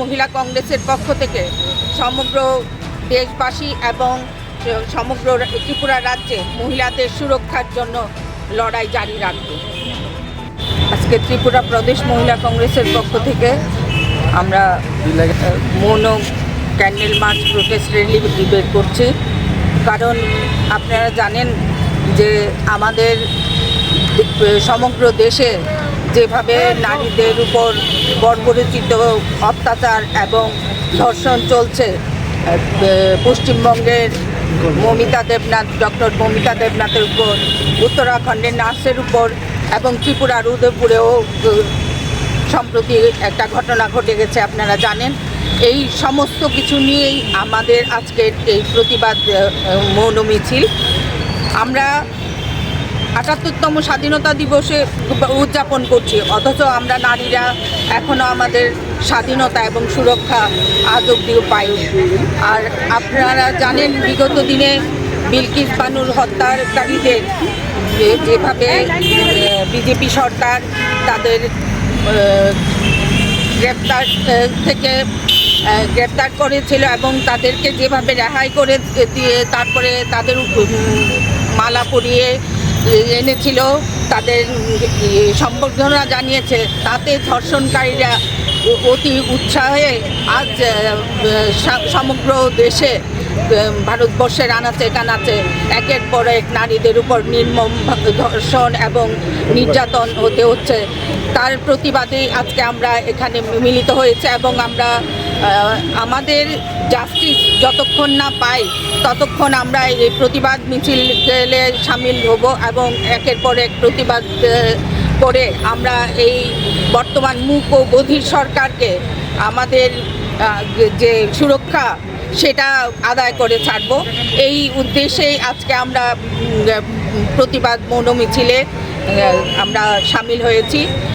মহিলা কংগ্রেসের পক্ষ থেকে সমগ্র দেশবাসী এবং সমগ্র ত্রিপুরা রাজ্যে মহিলাদের সুরক্ষার জন্য লড়াই জারি রাখবে। আজকে ত্রিপুরা প্রদেশ মহিলা কংগ্রেসের পক্ষ থেকে আমরা মৌন ক্যান্ডেল মার্চ প্রোটেস্ট র্যালি বের করছি। কারণ আপনারা জানেন যে আমাদের সমগ্র দেশে যেভাবে নারীদের উপর বর্বরচিত অত্যাচার এবং ধর্ষণ চলছে পশ্চিমবঙ্গের মমিতা দেবনাথ, ডক্টর মমিতা দেবনাথের উপর, উত্তরাখণ্ডের নার্সের উপর এবং ত্রিপুরার উদয়পুরেও সম্প্রতি একটা ঘটনা ঘটে গেছে, আপনারা জানেন। এই সমস্ত কিছু নিয়েই আমাদের আজকের এই প্রতিবাদ মৌন মিছিল আমরা আটাত্তরতম স্বাধীনতা দিবসে উদযাপন করছি। অথচ আমরা নারীরা এখনও আমাদের স্বাধীনতা এবং সুরক্ষা আজ অব্দিও পাই আর আপনারা জানেন, বিগত দিনে বিলকিস বানুর হত্যাকারীদের যেভাবে বিজেপি সরকার তাদের গ্রেপ্তার থেকে গ্রেপ্তার করেছিল এবং তাদেরকে যেভাবে রেহাই করে দিয়ে তারপরে তাদের মালা পরিয়ে এনেছিল, তাদের সম্বর্ধনা জানিয়েছে। তাতে ধর্ষণকারীরা অতি উৎসাহে আজ সমগ্র দেশে ভারতবর্ষের আনাচে কানাচে একের পর এক নারীদের উপর নির্মম ধর্ষণ এবং নির্যাতন হতে হচ্ছে। তার প্রতিবাদে আজকে আমরা এখানে মিলিত হয়েছে এবং আমরা আমাদের জাস্টিস যতক্ষণ না পাই, ততক্ষণ আমরা এই প্রতিবাদ মিছিলে সামিল হব এবং একের পর এক প্রতিবাদ করে আমরা এই বর্তমান মুখ ও বধির সরকারকে আমাদের যে সুরক্ষা সেটা আদায় করে ছাড়বো। এই উদ্দেশ্যেই আজকে আমরা প্রতিবাদ মৌন মিছিলে আমরা সামিল হয়েছি।